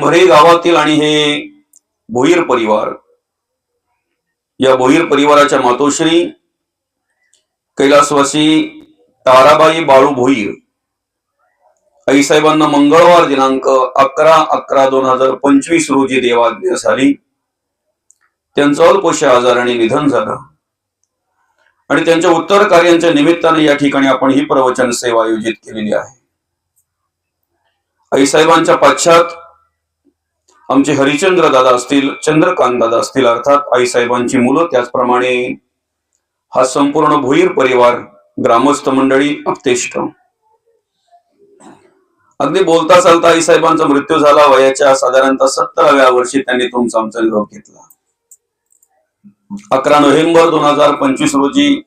मरे गावातील आणि हे भोईर परिवार. या भोईर परिवाराच्या मातोश्री कैलासवासी ताराबाई बाळू भोईर. आईसाहेबांना मंगळवार दिनांक अकरा अकरा दोन हजार पंचवीस रोजी देवाज्ञा झाली. त्यांचं अल्पशा आजाराने निधन झालं. आणि त्यांच्या उत्तर कार्यांच्या निमित्ताने या ठिकाणी आपण ही प्रवचन सेवा आयोजित केलेली आहे. आईसाहेबांच्या पाश्चात आमचे हरिचंद्र दादा असतील चंद्रकांत दादा असतील अर्थात आईसाहेबांची मुलं त्याचप्रमाणे हा संपूर्ण भुईर परिवार ग्रामस्थ मंडळी अप्तेष्ट अगदी बोलता चालता आईसाहेबांचा मृत्यू झाला वयाच्या साधारणतः सत्तराव्या वर्षी त्यांनी तुमचा आमचा निरोप घेतला. अकरा नोव्हेंबर दोन हजार पंचवीस रोजी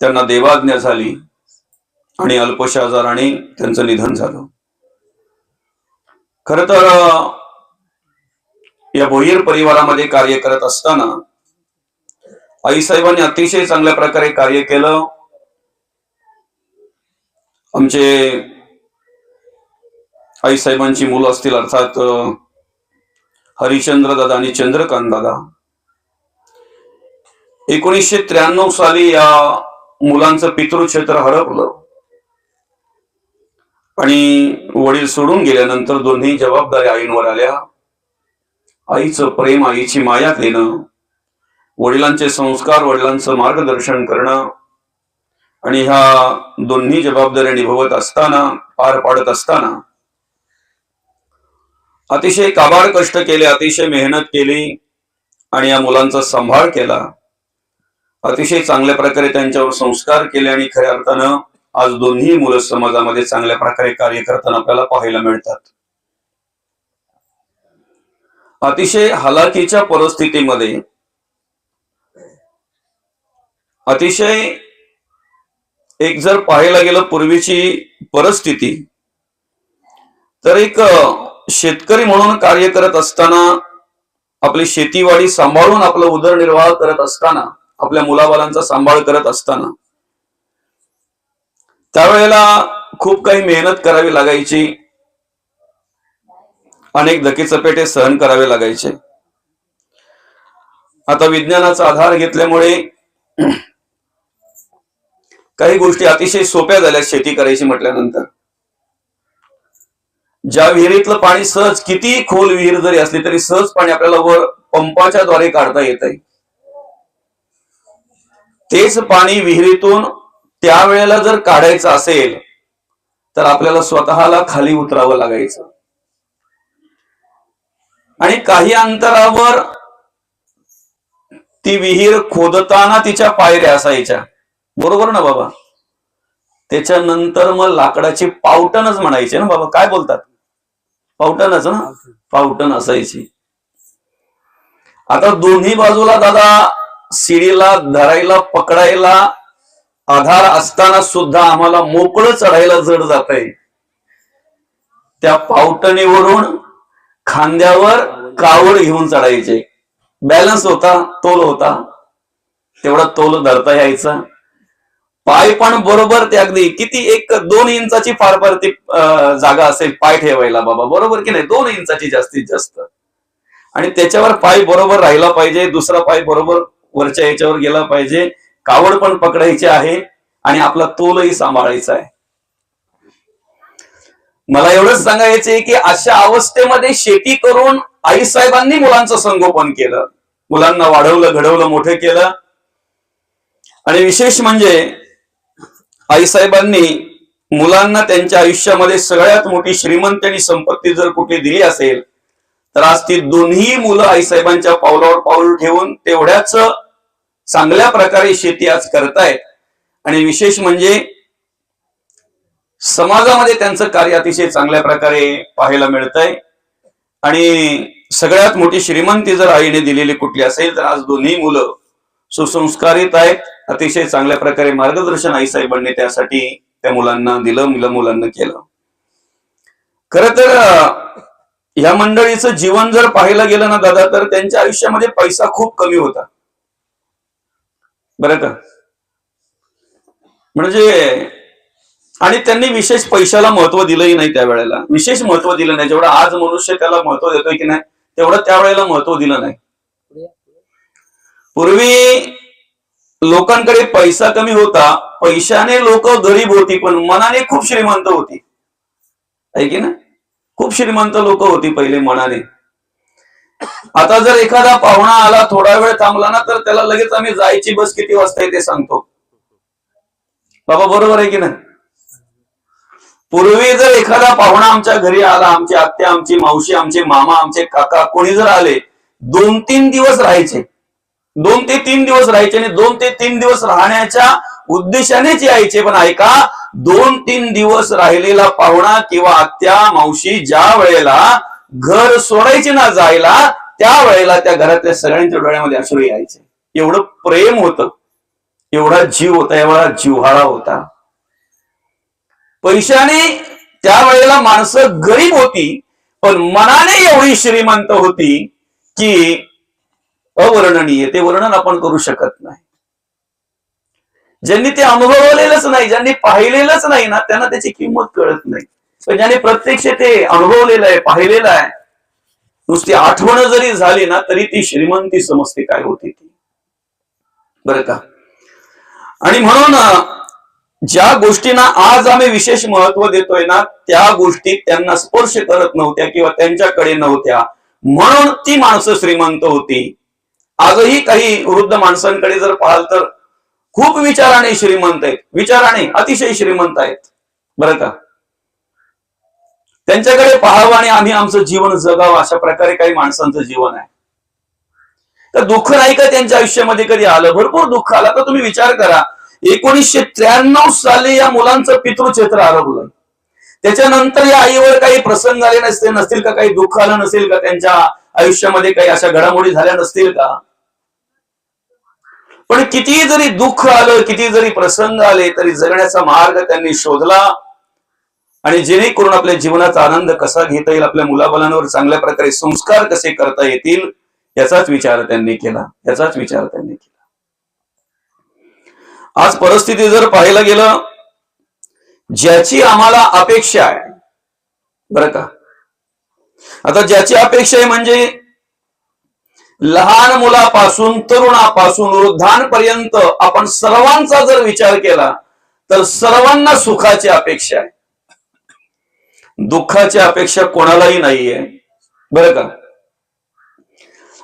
त्यांना देवाज्ञा झाली आणि अल्पशा आजाराने त्यांचं निधन झालं. खर तर या भोईर परिवारामध्ये कार्य करत असताना आईसाहेबांनी अतिशय चांगल्या प्रकारे कार्य केलं. आमचे आईसाहेबांची मुलं असतील अर्थात हरिश्चंद्र दादा आणि चंद्रकांत दादा. एकोणीसशे त्र्याण्णव साली या मुलांचं पितृक्षेत्र हरपलं. आणि वडील सोडून गेल्यानंतर दोन्ही जबाबदाऱ्या आईंवर आल्या. आईचं प्रेम आईची माया देणं वडिलांचे संस्कार वडिलांचं मार्गदर्शन करणं आणि ह्या दोन्ही जबाबदाऱ्या निभवत असताना पार पाडत असताना अतिशय काबाड कष्ट केले अतिशय मेहनत केली आणि या मुलांचा सांभाळ केला. अतिशय चांगल्या प्रकारे त्यांच्यावर संस्कार केले आणि खऱ्या अर्थानं आज दोन्ही मुलं समाजामध्ये चांगल्या प्रकारे कार्य करताना आपल्याला पाहायला मिळतात. अतिशय हलाखीच्या परिस्थितीमध्ये अतिशय एक जर पाहायला गेलं पूर्वीची परिस्थिती तर एक शेतकरी म्हणून कार्य करत असताना आपली शेतीवाडी सांभाळून आपला उदरनिर्वाह करत असताना आपल्या मुलाबालांचा सांभाळ करत असताना त्यावेळेला खूप काही मेहनत करावी लागायची. अनेक धकेचपेटे सहन करावे लागायचे. आता विज्ञानाचा आधार घेतल्यामुळे काही गोष्टी अतिशय सोप्या झाल्या शेती करायची म्हटल्यानंतर. ज्या विहिरीतलं पाणी सहज किती खोल विहीर जरी असली तरी सहज पाणी आपल्याला वर पंपाच्या द्वारे काढता येत आहे तेच पाणी विहिरीतून त्यावेळेला जर काढायचं असेल तर आपल्याला स्वतःला खाली उतरावं लागायचं. आणि काही अंतरावर ती विहीर खोदताना तिच्या पायऱ्या असायच्या. बरोबर ना बाबा? त्याच्यानंतर मग लाकडाची पावटणच म्हणायचे ना बाबा? काय बोलतात? पावटणच ना? पावटण असायची. आता दोन्ही बाजूला दादा शिडीला धरायला पकडायला आधार असताना सुद्धा आम्हाला मोकळं चढायला जड जात आहे त्या पावटणीवरून खांद्यावर कावड घेऊन चढायचे. बॅलन्स होता तोल होता. तेवढा तोल धरता यायचा. पाय पण बरोबर ते अगदी किती एक दोन इंचाची फार फार ती जागा असेल पाय ठेवायला बाबा. बरोबर की नाही? दोन इंचाची जास्तीत जास्त. आणि त्याच्यावर पाय बरोबर राहिला पाहिजे. दुसरा पाय बरोबर वरच्या याच्यावर गेला पाहिजे. कावड पण पकडायची आहे आणि आपला तोलही सांभाळायचा आहे. मला एवढंच सांगायचे की अशा अवस्थेमध्ये शेती करून आई साहेबांनी मुलांचं संगोपन केलं. मुलांना वाढवलं घडवलं मोठं केलं. आणि विशेष म्हणजे आईसाहेबांनी मुलांना त्यांच्या आयुष्यामध्ये सगळ्यात मोठी श्रीमंत आणि संपत्ती जर कुठे दिली असेल तर आज ती दोन्ही मुलं आईसाहेबांच्या पावलावर पाऊल ठेवून तेवढ्याच चांगल्या प्रकारे शेती आज करतायत. आणि विशेष म्हणजे समाजामध्ये त्यांचं कार्य अतिशय चांगल्या प्रकारे पाहायला मिळतंय. आणि सगळ्यात मोठी श्रीमंती जर आईने दिलेली कुठली असेल तर आज दोन्ही मुलं सुसंस्कारित आहेत. अतिशय चांगल्या प्रकारे मार्गदर्शन आई साहेबांनी त्यासाठी त्या मुलांना दिलं मुलं मुलांना केलं. खर तर ह्या मंडळीचं जीवन जर पाहायला गेलं ना दादा तर त्यांच्या आयुष्यामध्ये पैसा खूप कमी होता. बरं का? म्हणजे आणि त्यांनी विशेष पैशाला महत्त्व दिलंही नाही त्यावेळेला. विशेष महत्त्व दिलं नाही. जेवढं आज मनुष्य त्याला महत्त्व देतोय की नाही तेवढं त्यावेळेला महत्त्व दिलं नाही. पूर्वी लोकांकडे पैसा कमी होता पैशाने लोक गरीब होती पण मनाने खूप श्रीमंत होती. आहे की ना खूप श्रीमंत लोक होती पहिले मनाने. आता जर एखादा पाहुणा आला थोडा वेळ थांबला ना तर त्याला लगेच आम्ही जायची बस किती वाजता आहे ते सांगतो. बाबा बरोबर आहे की नाही? पूर्वी जर एखादा पाहुणा आमच्या घरी आला आमची आत्या आमची मावशी आमचे मामा आमचे काका कोणी जर आले दोन तीन दिवस राहायचे. दोन ते तीन दिवस राहायचे आणि दोन ते तीन दिवस राहण्याच्या उद्देशानेच यायचे. पण ऐका दोन तीन दिवस राहिलेला पाहुणा किंवा आत्या मावशी ज्या वेळेला घर सोडायचे ना जायला त्या वेळेला त्या घरातल्या सगळ्यांच्या डोळ्यामध्ये अश्रू यायचे. एवढं प्रेम होतं. एवढा जीव होता एवढा जिव्हाळा होता. पैशाने त्यावेळेला माणसं गरीब होती पण मनाने एवढी श्रीमंत होती की अवर्णनीय ते वर्णन आपण करू शकत नाही. ज्यांनी ते अनुभवलेलंच नाही ज्यांनी पाहिलेलंच नाही ना त्यांना त्याची किंमत कळत नाही. पण ज्यांनी प्रत्यक्ष ते अनुभवलेलं आहे पाहिलेलं आहे नुसती आठवण जरी झाली ना तरी ती श्रीमंती समजते काय होती ती. बरं का? आणि म्हणून ज्या गोष्टींना आज आम्ही विशेष महत्त्व देतोय ना त्या गोष्टी त्यांना स्पर्श करत नव्हत्या किंवा त्यांच्याकडे नव्हत्या. म्हणून ती माणसं श्रीमंत होती. आजही काही वृद्ध माणसांकडे जर पाहाल तर खूप विचाराने श्रीमंत आहेत. विचाराने अतिशय श्रीमंत आहेत. बरं का? त्यांच्याकडे पाहावं आणि आम्ही आमचं जीवन जगावं अशा प्रकारे काही माणसांचं जीवन आहे. तर दुःख नाही का त्यांच्या आयुष्यामध्ये कधी आलं? भरपूर दुःख आलं. तर तुम्ही विचार करा. एकोणीसशे त्र्याण्णव साली या मुलांचं पितृक्षेत्र हरवलं त्याच्यानंतर या आईवर काही प्रसंग आले नसते नसतील का? काही दुःख आलं नसेल का? त्यांच्या आयुष्यामध्ये काही अशा घडामोडी झाल्या नसतील का? पण किती जरी दुःख आलं किती जरी प्रसंग आले तरी जगण्याचा मार्ग त्यांनी शोधला. आणि जेणेकरून आपल्या जीवनाचा आनंद कसा घेता येईल आपल्या मुलाबालांवर चांगल्या प्रकारे संस्कार कसे करता येतील याचाच विचार त्यांनी केला. याचाच विचार त्यांनी केला. आज परिस्थिती जर पाहायला गेलं ज्याची आम्हाला अपेक्षा आहे बरं का? आता ज्याची अपेक्षा आहे म्हणजे लहान मुलापासून तरुणापासून वृद्धांपर्यंत आपण सर्वांचा जर विचार केला तर सर्वांना सुखाची अपेक्षा आहे. दुःखाची अपेक्षा कोणालाही नाहीये बरं का?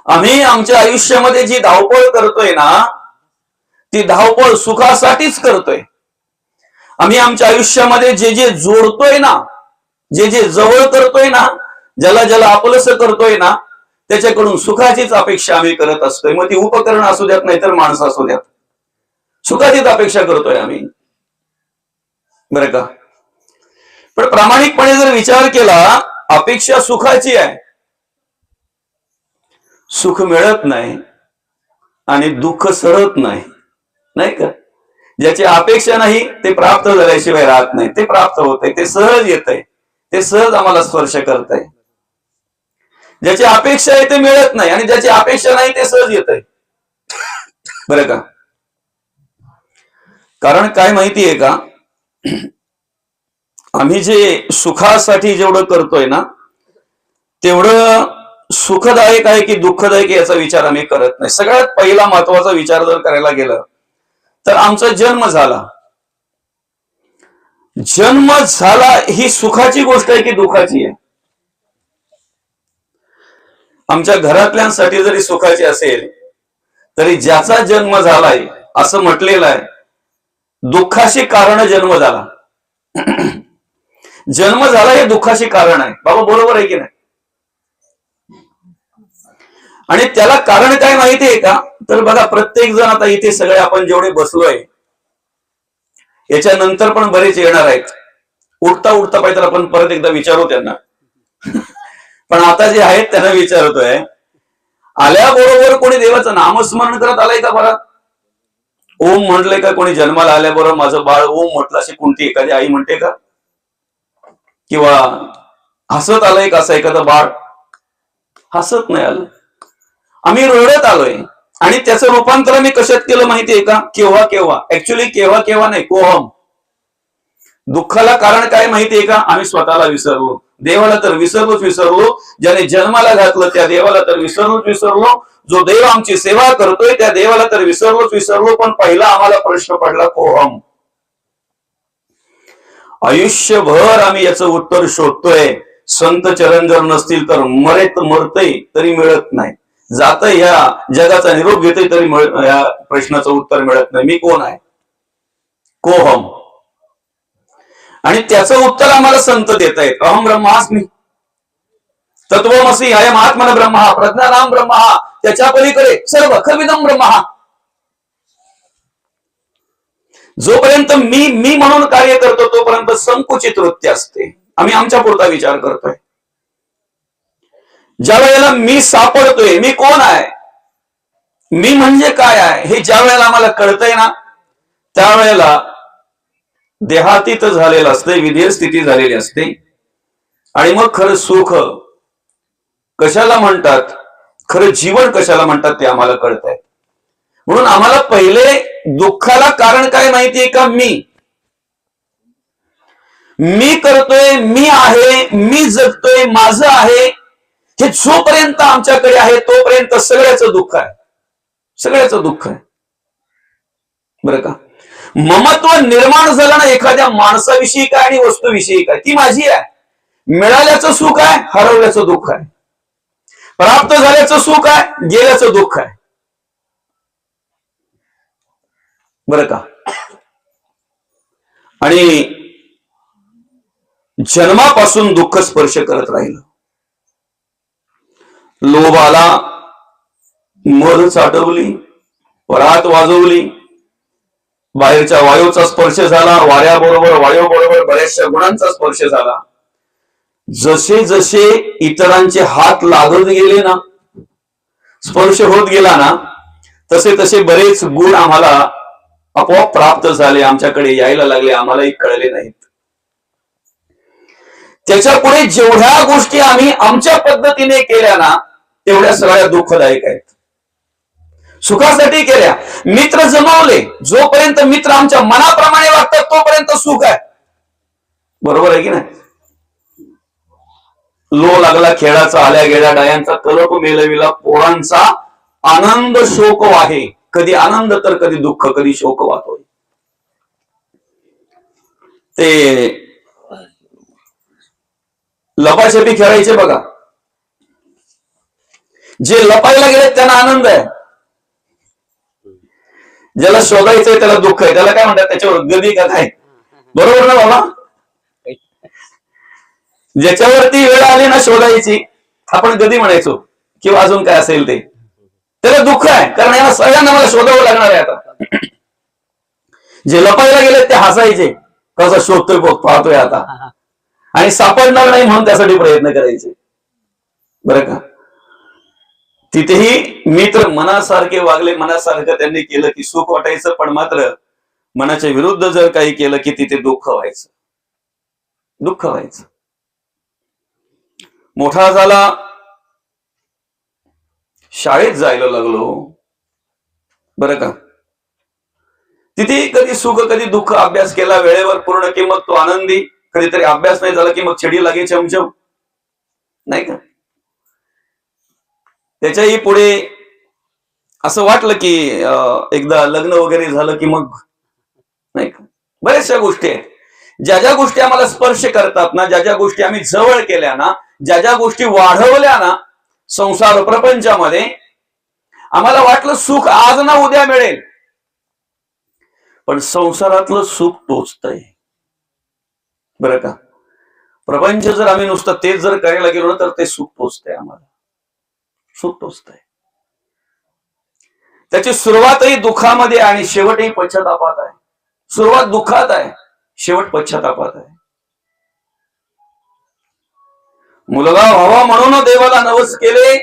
आम्ही आमच्या आयुष्यामध्ये जी धावपळ करतोय ना ती धावपळ सुखासाठीच करतोय. आम्ही आमच्या आयुष्यामध्ये जे जे जोडतोय ना जे जे जवळ करतोय ना ज्याला ज्याला आपलस करतोय ना त्याच्याकडून सुखाचीच अपेक्षा आम्ही करत असतोय. मग ती उपकरण असू द्यात नाहीतर माणसं असू द्यात. सुखाचीच अपेक्षा करतोय आम्ही. बरं का? पण प्रामाणिकपणे जर विचार केला अपेक्षा सुखाची आहे. सुख मिळत नाही आणि दुःख सरत नाही. नाही का? ज्याची अपेक्षा नाही ते प्राप्त झाल्याशिवाय राहत नाही. ते प्राप्त होत ते सहज येत आहे ते सहज आम्हाला स्पर्श करत आहे ज्याची अपेक्षा आहे ते मिळत नाही. आणि ज्याची अपेक्षा नाही ते सहज येत आहे बरं का? कारण काय माहितीये का? आम्ही जे सुखासाठी जेवढं करतोय ना तेवढं सुखदायक आहे की दुःखदायक याचा विचार आम्ही करत नाही. सगळ्यात पहिला महत्त्वाचा विचार जर करायला गेलं तर आमचा जन्म झाला. जन्म झाला ही सुखाची गोष्ट आहे की दुःखाची आहे? आमच्या घरातल्यांसाठी जरी सुखाची असेल तरी ज्याचा जन्म झालाय असं म्हटलेलं आहे दुःखाशी कारण जन्म झाला. जन्म झाला हे दुःखाशी कारण आहे. बाबा बरोबर आहे की नाही? आणि त्याला कारण काय माहिती आहे का? तर बघा प्रत्येक जण आता इथे सगळे आपण जेवढे बसलोय याच्यानंतर पण बरेच येणार आहेत. उठता उठता पाहिजे तर आपण परत एकदा विचारू त्यांना. पण आता जे आहेत त्यांना विचारतोय. आल्याबरोबर कोणी देवाचं नामस्मरण करत आलंय का बरा? ओम म्हटलंय का कोणी जन्माला आल्याबरोबर माझं बाळ ओम म्हटलं अशी कोणती एखादी आई म्हणते का? किंवा हसत आलंय का असं एखादं बाळ? हसत नाही आलं. आम्ही रडत आलोय. आणि त्याचं रूपांतर आम्ही कशात केलं माहितीये का? केव्हा केव्हा? ऍक्च्युली केव्हा केव्हा नाही कोहम. दुःखाला कारण काय माहितीये का? आम्ही स्वतःला विसरलो. देवाला तर विसरलोच विसरलो. ज्याने जन्माला घातलं त्या देवाला तर विसरलोच विसरलो. जो देव आमची सेवा करतोय त्या देवाला तर विसरलोच विसरलो. पण पहिला आम्हाला प्रश्न पडला कोहम. आयुष्यभर आम्ही याचं उत्तर शोधतोय. संत चरण जर नसतील तर मरेत मरतय तरी मिळत नाही. जात या जगाचा निरोप घेतोय तरी या प्रश्नाचं उत्तर मिळत नाही. मी कोण आहे? कोहम आणि त्याचं उत्तर आम्हाला संत देत आहेत अहम ब्रह्मास्मी तत्वमसी अयम आत्मन ब्रह्मा प्रज्ञानाम ब्रह्मा त्याच्या पलीकडे सर्व खविदम ब्रह्मा. जोपर्यंत मी मी म्हणून कार्य करतो तोपर्यंत संकुचित वृत्ती असते. आम्ही आमच्या पुरता विचार करतोय. ज्या वेळेला मी सापडतोय मी कोण आहे? मी म्हणजे काय आहे? हे ज्या वेळेला आम्हाला कळतंय ना त्यावेळेला देहातीत झालेलं असते विधेय स्थिती झालेली असते. आणि मग खरं सुख कशाला म्हणतात? खरं जीवन कशाला म्हणतात ते आम्हाला कळत आहे म्हणून आम्हाला पहिले दुःखाला कारण काय माहितीये का? मी. मी करतोय मी आहे मी जगतोय माझं आहे हे जोपर्यंत आमच्याकडे आहे तोपर्यंत सगळ्याचं दुःख आहे. सगळ्याचं दुःख आहे. बरं का? ममत्व निर्माण झालं ना एखाद्या माणसाविषयी काय आणि वस्तूविषयी काय? ती माझी आहे. मिळाल्याचं सुख आहे हरवल्याचं दुःख आहे. प्राप्त झाल्याचं सुख आहे गेल्याचं दुःख आहे. बरं का? आणि जन्मापासून दुःख स्पर्श करत राहिलं. लोभ आला मध साठवली परात वाजवली. बाहेरच्या वायूचा स्पर्श झाला वाऱ्याबरोबर वायू बरोबर बऱ्याचशा गुणांचा स्पर्श झाला. जसे जसे इतरांचे हात लागत गेले ना स्पर्श होत गेला ना तसे तसे बरेच गुण आम्हाला आपोआप प्राप्त झाले आमच्याकडे यायला लागले आम्हालाही कळले नाहीत. त्याच्या पुढे जेवढ्या गोष्टी आम्ही आमच्या पद्धतीने केल्या ना तेवढ्या सगळ्या दुःखदायक आहेत. सुखासाठी केल्या. मित्र जमवले. जोपर्यंत मित्र आमच्या मनाप्रमाणे वागतात तोपर्यंत सुख आहे. बरोबर आहे की नाही? लो लागला खेळाचा आल्या गेल्या डायांचा तलप मेलविला पोरांचा आनंद शोक आहे. कधी आनंद तर कधी दुःख कधी शोक वाहतोय. ते लपाछपी खेळायचे बघा. जे लपायला गेले त्यांना आनंद आहे. ज्याला शोधायचंय त्याला दुःख आहे. त्याला काय म्हणतात? त्याच्यावर गदी कथा आहे. बरोबर ना बाबा? ज्याच्यावरती वेळ आली ना शोधायची आपण गदी म्हणायचो किंवा अजून काय असेल ते. त्याला दुःख आहे. कारण याला सगळ्यांना मला शोधावं लागणार आहे आता. जे लपायला गेले ते हसायचे. कसं शोधतोय बघ पाहतोय आता. आणि सापडणार नाही म्हणून त्यासाठी प्रयत्न करायचे. बरं का? तिथेही मित्र मनासारखे वागले मनासारखं त्यांनी केलं की सुख वाटायचं पण मात्र मनाच्या विरुद्ध जर काही केलं की तिथे दुःख व्हायचं. दुःख व्हायचं. मोठा झाला. शाळेत जायला लागलो. बरं का? तिथे कधी सुख कधी दुःख अभ्यास केला वेळेवर पूर्ण की मग तो आनंदी. कधीतरी अभ्यास नाही झाला की मग छडी लागे चमचम. नाही का? त्याच्याही पुढे असं वाटलं की एकदा लग्न वगैरे झालं की मग नाही का? बऱ्याचशा गोष्टी आहेत. ज्या ज्या गोष्टी आम्हाला स्पर्श करतात ना ज्या ज्या गोष्टी आम्ही जवळ केल्या ना ज्या ज्या गोष्टी वाढवल्या ना संसार प्रपंचामध्ये आम्हाला वाटलं सुख आज ना उद्या मिळेल. पण संसारातलं सुख टोचतंय बरं का? प्रपंच जर आम्ही नुसतं तेच जर करायला गेलो ना तर ते सुख टोचतंय आम्हाला. सुख टोचतंय त्याची सुरुवातही दुःखामध्ये आणि शेवटही पश्चातापात आहे. सुरुवात दुःखात आहे शेवट पश्चातापात आहे. मुलगा व्हावा म्हणून देवाला नवस केले.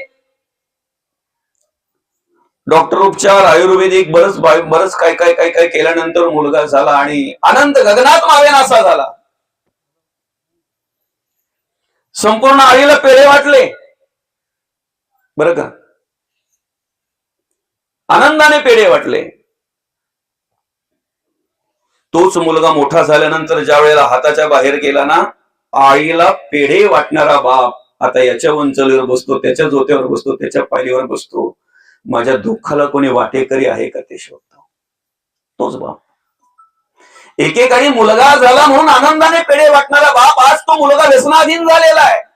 डॉक्टर उपचार आयुर्वेदिक बरंच बरच बरंच काय काय काय काय केल्यानंतर मुलगा झाला आणि आनंद गगनात मावेनासा झाला. संपूर्ण आईला पेढे वाटले. बरं का? आनंदाने पेढे वाटले. तोच मुलगा मोठा झाल्यानंतर ज्या वेळेला हाताच्या बाहेर गेला ना आईला पेढे वाटणारा बाप आता याच्या वंचलीवर बसतो त्याच्या जोत्यावर बसतो त्याच्या पायरीवर बसतो. माझ्या दुःखाला कोणी वाटेकरी आहे का ते शोधतो. तोच बाप. एकेकाळी मुलगा झाला म्हणून आनंदाने पेढे वाटणारा बाप आज तो मुलगा व्यसनाधीन झालेला आहे.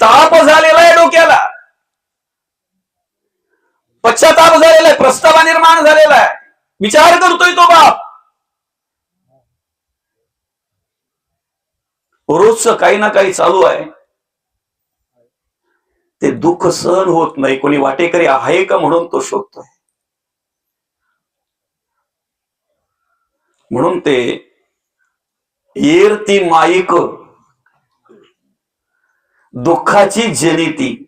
ताप झालेला आहे डोक्याला. पश्चाताप झालेला आहे प्रस्तावा निर्माण झालेला आहे. विचार करतोय तो बाप. रोजच काही ना काही चालू आहे. ते दुःख सहन होत नाही. कोणी वाटेकरी आहे का म्हणून तो शोधतोय. म्हणून ते येर ती माईक दुःखाची जनिती.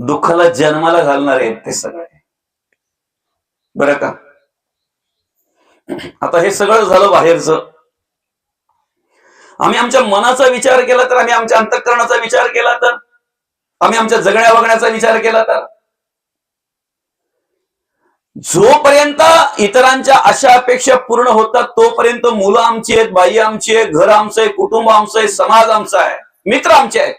दुःखाला जन्माला घालणारे आहेत ते सगळे. बरं का? आता हे सगळं झालं बाहेरचं. आम्ही आमच्या मनाचा विचार केला तर आम्ही आमच्या अंतःकरणाचा विचार केला तर आम्ही आमच्या जगण्या वागण्याचा विचार केला तर. जोपर्यंत इतरांच्या अशा अपेक्षा पूर्ण होतात तोपर्यंत मुलं आमची आहेत बाई आमची आहे घर आमचं आहे कुटुंब आमचं आहे समाज आमचा आहे. मित्र आमचे आहेत.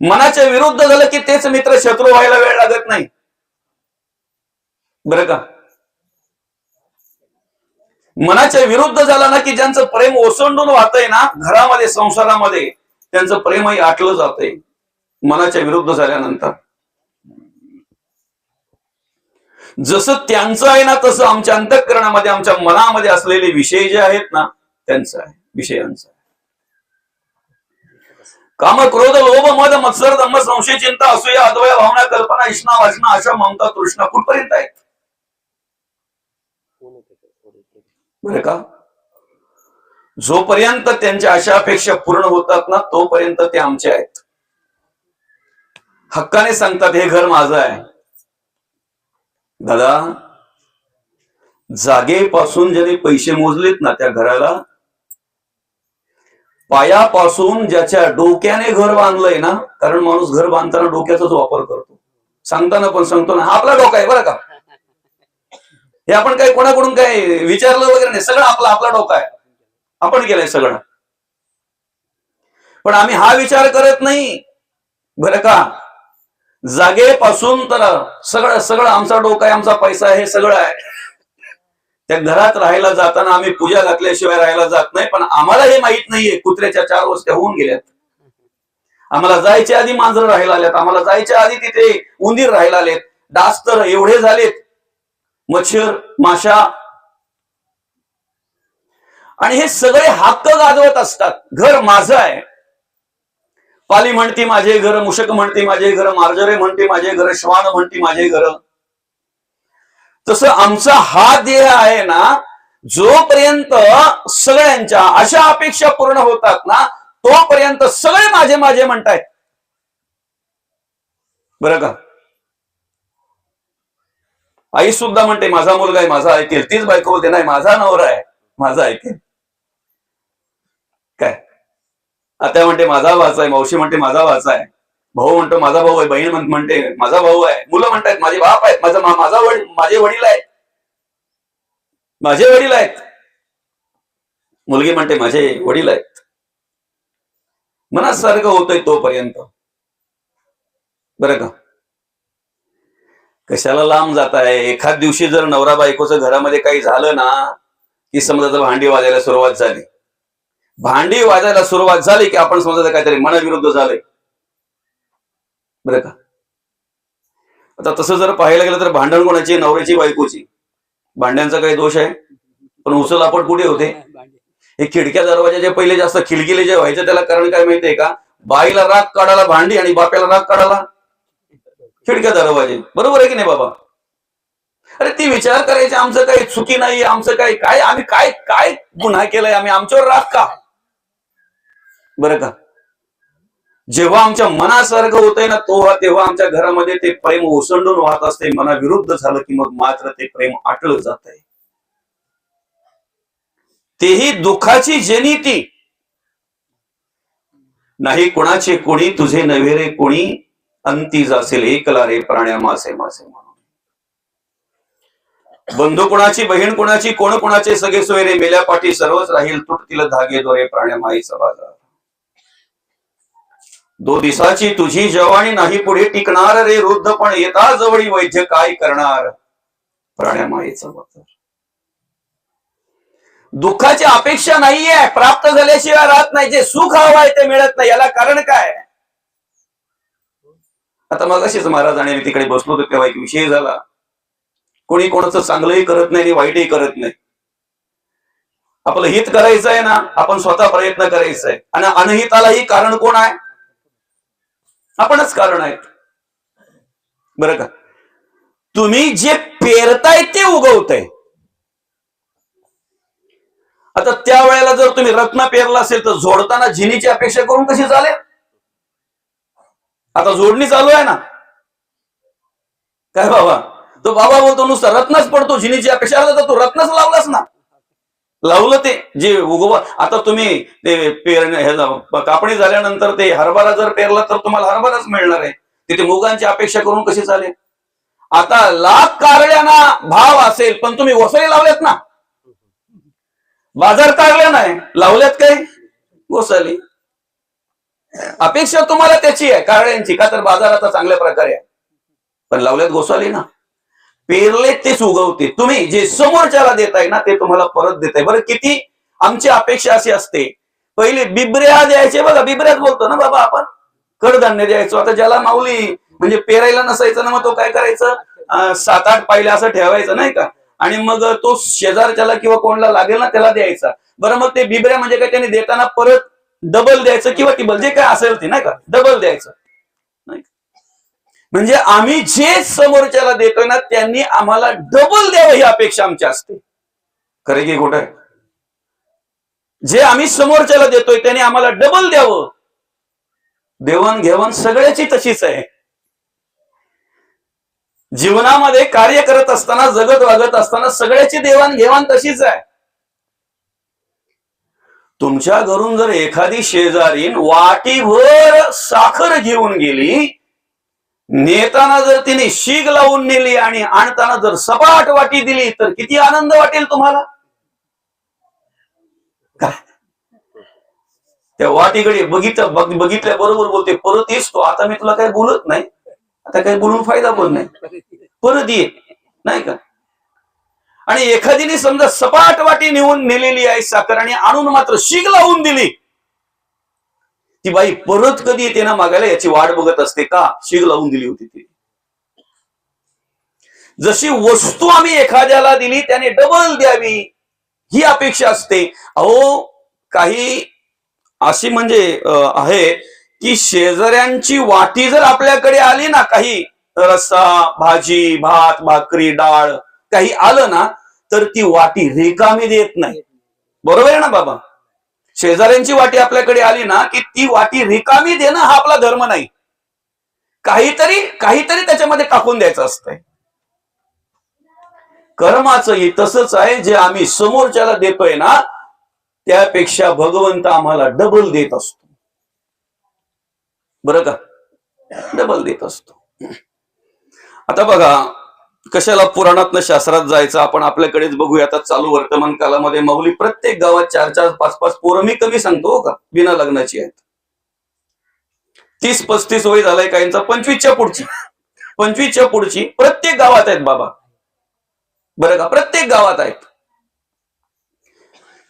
मनाच्या विरुद्ध झालं की तेच मित्र शत्रू व्हायला वेळ लागत नाही. बरं का? मनाच्या विरुद्ध झाला ना की ज्यांचं प्रेम ओसंडून वाहतय ना घरामध्ये संसारामध्ये त्यांचं प्रेमही आटलं जातंय. मनाच्या विरुद्ध झाल्यानंतर. जसं त्यांचं आहे ना तसं आमच्या अंतःकरणामध्ये आमच्या मनामध्ये असलेले विषय जे आहेत ना त्यांचं आहे. विषयांचा काम क्रोध लोभ मद मत्सर दम संशय चिंता असूया अद्वया भावना कल्पना इष्णा वाचना अशा ममता तृष्णा कुठपर्यंत आहेत? बरं का? जोपर्यंत त्यांच्या अशा अपेक्षा पूर्ण होतात ना तोपर्यंत ते आमचे आहेत. हक्काने सांगतात हे घर माझं आहे. दादा जागेपासून ज्याने पैसे मोजलेत ना त्या घराला पायापासून ज्याच्या डोक्याने घर बांधलंय ना कारण माणूस घर बांधताना डोक्याचाच वापर करतो. सांगताना पण सांगतो ना हा आपला डोका आहे बरं का. हे आपण काही कोणाकडून काही विचारलं वगैरे नाही सगळं आपला आपला डोका आहे. आपण केलंय सगळं. पण आम्ही हा विचार करत नाही. बरं का? जागेपासून तर सगळं सगळं आमचा डोका आहे आमचा पैसा आहे हे सगळं आहे. त्या घरात राहायला जाताना आम्ही पूजा घातल्याशिवाय राहायला जात नाही पण आम्हाला हे माहीत नाहीये कुत्र्याच्या चार वस्त्या होऊन गेल्यात. आम्हाला जायच्या आधी मांजर राहायला आल्यात आम्हाला जायच्या आधी तिथे उंदीर राहायला आलेत डास्तर एवढे झालेत मच्छर माशा. आणि हे सगळे हक्क गाजवत असतात. घर माझं आहे. पाली म्हणती माझे घर मुशक म्हणते माझे घर मार्जरे म्हणते माझे घर श्वान म्हणते माझे घर. तसं आमचा हा देह आहे ना जोपर्यंत सगळ्यांच्या अशा अपेक्षा पूर्ण होतात ना तोपर्यंत सगळे माझे माझे म्हणतायत. बरं का? आई सुद्धा म्हणते माझा मुलगा आहे माझा ऐकेल. तीच बायको बोलते नाही माझा नवरा आहे माझा ऐकेल. काय? आता म्हणते माझा वाचा आहे. मावशी म्हणते माझा वाचा आहे. भाऊ म्हणतो माझा भाऊ आहे बहीण म्हण- म्हणते माझा भाऊ आहे. मुलं म्हणतात माझे बाप आहेत माझा माझा वडील माझे वडील आहेत. माझे वडील आहेत. मुलगी म्हणते माझे वडील आहेत. मनासारखं होतंय तोपर्यंत. बरं का? कशाला लांब जात आहे एखाद दिवशी जर नवरा बायकोचं घरामध्ये काही झालं ना की समजा भांडी वाजायला सुरुवात झाली. भांडी वाजायला सुरुवात झाली की आपण समजा काहीतरी मनाविरुद्ध झालंय. बरं का? आता तसं जर पाहायला गेलं तर भांडण कोणाची नवऱ्याची बायकोची. भांड्यांचा काही दोष आहे. पण उचल आपण कुठे होते? हे खिडक्या दरवाजाचे पहिले जास्त खिडकीले जे व्हायचे त्याला कारण काय माहितीये का? बाईला राग काढायला भांडी आणि बाप्याला राग काढायला खिडक्या दरवाजे. बरोबर आहे की नाही बाबा? अरे ती विचार करायची आमचं काही चुकी नाही आमचं काही काय आम्ही काय काय गुन्हा केलाय? आम्ही आमच्यावर राग का? बरं का? जेव्हा आमच्या मनासारखं होतंय ना तो तेव्हा आमच्या घरामध्ये ते प्रेम ओसंडून वाहत असते. मनाविरुद्ध झालं की मग मात्र ते प्रेम आटलं जात आहे तेही दुःखाची जनिती नाही कोणाचे कोणी तुझे नव्हे रे कोणी. अंती जासेल एकला रे प्राण्या मासे मासे म्हणून. बंधू कुणाची बहीण कुणाची कोण कुणाचे सगळे सोयरे मेल्या पाठी सर्वच राहील. तुटतील धागे दोरे प्राण्या माईचा बाजार दो दिसाची तुझी जवानी नाही पुढे टिकणार रे वृद्ध पण येता जवळी वैद्य काय करणार? प्राण्या माईचा दुःखाची अपेक्षा नाहीये प्राप्त झाल्याशिवाय राहत नाही. जे सुख हवं आहे ते मिळत नाही. याला कारण काय? आता मग अशीच महाराज आणि मी तिकडे बसलो होतो तेव्हा एक विषय झाला. कोणी कोणाचं चांगलंही करत नाही आणि वाईटही करत नाही. आपलं हित करायचं आहे ना आपण स्वतः प्रयत्न करायचा आहे आणि अनहितालाही कारण कोण आहे? आपणच कारण आहेत. बरं का? तुम्ही जे पेरताय ते उगवताय. आता त्या वेळेला जर तुम्ही रत्न पेरला असेल तर जोडताना झिनीची अपेक्षा करून कशी चालेल? आता जोडणी चालू आहे ना. काय बाबा? तो बाबा बोलतो नुसता रत्नच पडतो झिनीची अपेक्षा. आला तर तू रत्नच लावलास ना. लावलं ते जे उगव आता तुम्ही ते पेरणे हे कापणी झाल्यानंतर ते हरभरा जर पेरला तर तुम्हाला हरभराच मिळणार आहे. तिथे मुगांची अपेक्षा करून कशी चालेल? आता लाख कारड्यांना भाव असेल पण तुम्ही वसई लावल्यात ना. बाजार काढल्या नाही लावल्यात काय? गोसाली अपेक्षा तुम्हाला त्याची आहे कारळ्यांची का तर बाजार आता चांगल्या प्रकारे आहे. पण लावल्यात गोसावली ना. पेरले तेच उगवते तुम्ही जे समोरच्याला देताय ना ते तुम्हाला परत देताय. बरं किती? आमची अपेक्षा अशी असते. पहिले बिबऱ्या द्यायचे. बघा बिबऱ्याच बोलतो ना बाबा आपण. कडधान्य द्यायचो. आता ज्याला माऊली म्हणजे पेरायला नसायचं ना मग तो काय करायचं? सात आठ पाहिले असं ठेवायचं नाही का? आणि मग तो शेजारच्याला किंवा कोणाला लागेल ना त्याला द्यायचा. बरं मग ते बिबऱ्या म्हणजे काय त्याने देताना परत डबल द्यायचं किंवा टिबल जे काय असेल ते नाही का? डबल द्यायचं. म्हणजे आम्ही जे समोरच्याला देतोय ना त्यांनी आम्हाला डबल द्यावं ही अपेक्षा आमची असते. खरे की खोट जे आम्ही समोरच्याला देतोय त्यांनी आम्हाला डबल द्यावं. देवाणघेवाण सगळ्याची तशीच आहे. जीवनामध्ये कार्य करत असताना जगत वागत असताना सगळ्याची देवाणघेवाण तशीच आहे. तुमच्या घरून जर एखादी शेजारीन वाटीभर साखर घेऊन गेली नेताना जर तिने शीग लावून नेली आणि आणताना जर सपाट वाटी दिली तर किती आनंद वाटेल तुम्हाला? काय? त्या वाटीकडे बघितलं बघितल्या बरोबर बोलते परत येस तो आता मी तुला काही बोलत नाही. आता काही बोलून फायदा पण नाही. परत ये. नाही का? आणि एखादीने समजा सपाट वाटी नेऊन नेलेली आहे साखर आणि आणून मात्र शीग लावून दिली ती बाई परत कधी येते ना मागायला याची वाट बघत असते का? शीग लावून दिली होती ती. जशी वस्तू आम्ही एखाद्याला दिली त्याने डबल द्यावी. ही अपेक्षा असते. अहो काही अशी म्हणजे आहे की शेजाऱ्यांची वाटी जर आपल्याकडे आली ना काही रस्सा भाजी भात भाकरी डाळ काही आलं ना तर ती वाटी रिकामी देत नाही. बरोबर आहे ना बाबा? शेजाऱ्यांची वाटी आपल्याकडे आली ना की ती वाटी रिकामी देणं हा आपला धर्म नाही. काहीतरी काहीतरी त्याच्यामध्ये टाकून द्यायचं असतंय. कर्माचंही तसंच आहे जे आम्ही समोरच्याला देतोय ना त्यापेक्षा भगवंत आम्हाला डबल देत असतो. बरं का? डबल देत असतो. आता बघा कशाला पुराणातनं शास्त्रात जायचं? आपण आपल्याकडेच बघूया. आता चालू वर्तमान कालामध्ये माऊली प्रत्येक गावात चार चार पाच पाच पोरं मी कमी सांगतो हो का? बिना लग्नाची आहेत. तीस पस्तीस वय झालाय काहींचा पंचवीसच्या पुढची. पंचवीसच्या पुढची प्रत्येक गावात आहेत बाबा. बरं का? प्रत्येक गावात आहेत.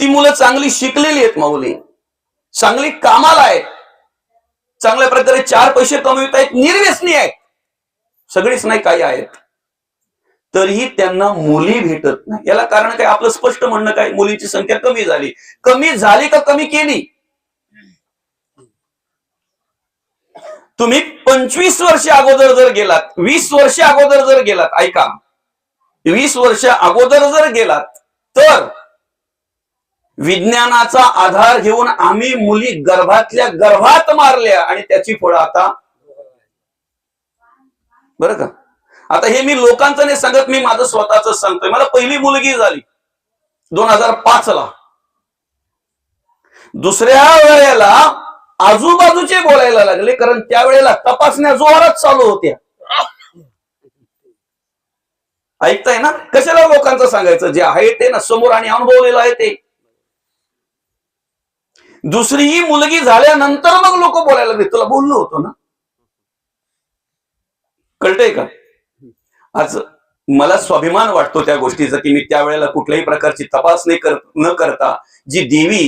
ती मुलं चांगली शिकलेली आहेत माऊली. चांगली कामाला आहेत. चांगल्या प्रकारे चार पैसे कमवित आहेत निर्व्यसनी आहेत. सगळीच नाही काही आहेत. तरीही त्यांना मुली भेटत नाही. याला कारण काय? आपलं स्पष्ट म्हणणं काय? मुलीची संख्या कमी झाली. कमी झाली का कमी केली? तुम्ही पंचवीस वर्ष अगोदर जर गेलात वीस वर्ष अगोदर जर गेलात ऐका. वीस वर्ष अगोदर जर गेलात तर विज्ञानाचा आधार घेऊन आम्ही मुली गर्भातल्या गर्भात मारल्या आणि त्याची फळं आता बरं का? आता हे मी लोकांचं नाही सांगत मी माझं स्वतःच सांगतोय. मला पहिली मुलगी झाली. दोन हजार पाच ला दुसऱ्या वेळेला आजूबाजूचे बोलायला लागले कारण त्यावेळेला तपासण्या जोरात चालू होत्या. ऐकताय ना? कशाला लोकांचं सांगायचं? जे आहे ते ना समोर आणि अनुभवलेलं आहे ते. दुसरी ही मुलगी झाल्यानंतर मग लोक बोलायला लागले. तुला बोललो होतो ना? कळतंय का? आज मला स्वाभिमान वाटतो त्या गोष्टीचा की मी त्यावेळेला कुठल्याही प्रकारची तपासणी कर न करता जी देवी